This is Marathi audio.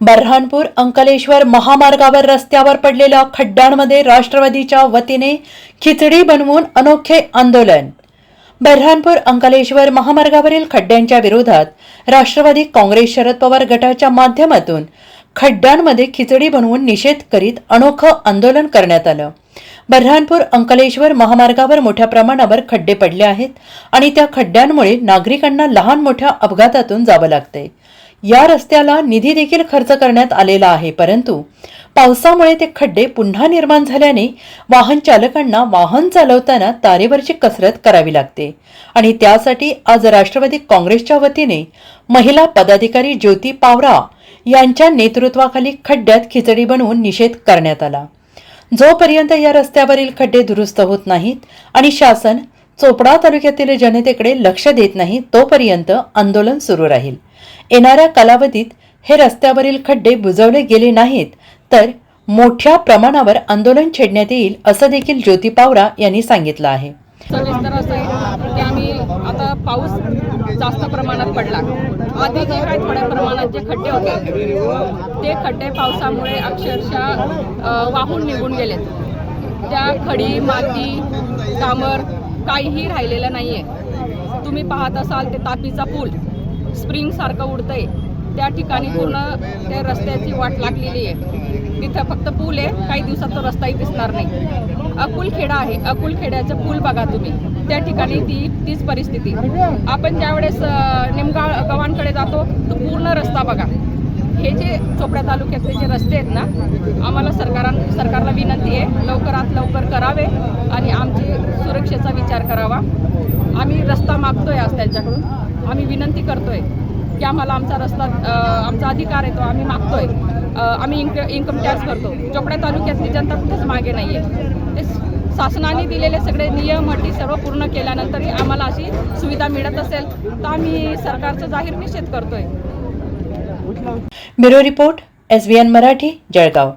बऱ्हाणपूर अंकलेश्वर महामार्गावर रस्त्यावर पडलेल्या खड्ड्यांमध्ये राष्ट्रवादीच्या वतीने खिचडी बनवून अनोखे आंदोलन. बऱ्हाणपूर अंकलेश्वर महामार्गावरील खड्ड्यांच्या विरोधात राष्ट्रवादी काँग्रेस शरद पवार गटाच्या माध्यमातून खड्ड्यांमध्ये खिचडी बनवून निषेध करीत अनोखं आंदोलन करण्यात आलं. बऱ्हाणपूर अंकलेश्वर महामार्गावर मोठ्या प्रमाणावर खड्डे पडले आहेत आणि त्या खड्ड्यांमुळे नागरिकांना लहान मोठ्या अपघातातून जावं लागतंय. या रस्त्याला निधी देखील खर्च करण्यात आलेला आहे परंतु पावसामुळे ते खड्डे पुन्हा निर्माण झाल्याने वाहन चालकांना वाहन चालवताना तारेवरची कसरत करावी लागते. आणि त्यासाठी आज राष्ट्रवादी काँग्रेसच्या वतीने महिला पदाधिकारी ज्योती पावरा यांच्या नेतृत्वाखाली खड्ड्यात खिचडी बनवून निषेध करण्यात आला. जोपर्यंत या रस्त्यावरील खड्डे दुरुस्त होत नाहीत आणि शासन चोपडा तालुक्यातील जनतेकडे लक्ष देत नाही तोपर्यंत आंदोलन सुरू राहील. येणाऱ्या कालावधीत हे रस्त्यावरील खड्डे बुजवले गेले नाहीत तर मोठ्या प्रमाणावर आंदोलन छेडण्यात येईल असं देखील ज्योती पावरा यांनी सांगितलं आहे. आता पाऊस जास्त प्रमाणात पडला. आधी जे काही थोड्या प्रमाणात जे खड्डे होते ते खड्डे पावसामुळे अक्षरशः वाहून निघून गेलेत. त्या खडी माती डांबर काहीही राहिलेलं नाही आहे तुम्ही पाहत असाल ते तापीचा पूल. स्प्रिंगसारखं उडतंय. त्या ठिकाणी पूर्ण त्या रस्त्याची वाट लागलेली आहे. तिथं फक्त पूल आहे. काही दिवसात तो रस्ताही दिसणार नाही. अकुलखेडा आहे. अकुलखेड्याचं पूल बघा तुम्ही. त्या ठिकाणी ती तीच परिस्थिती. आपण ज्यावेळेस निमगा निमगाव गव्हाणकडे जातो तो पूर्ण रस्ता बघा. हे जे चोपड्या तालुक्यातले जे रस्ते आहेत ना आम्हाला सरकारां सरकारला विनंती आहे. लवकरात लवकर करावे आणि आमची सुरक्षेचा विचार करावा. आम्ही रस्ता मागतोय आज त्यांच्याकडून. आम्ही विनंती करतोय की आम्हाला आमचा रस्ता आमचा अधिकार आहे तो आम्ही मागतोय. आम्ही इन्क इन्कम टॅक्स भरतो. चोपड्या तालुक्यातली जनता कुठेच मागे नाही आहे ते शासनाने दिलेले सगळे नियम अटी सर्व पूर्ण केल्यानंतरही आम्हाला अशी सुविधा मिळत असेल तर आम्ही सरकारचा जाहीर निषेध करतोय. Bureau report S Marathi Jalgaon.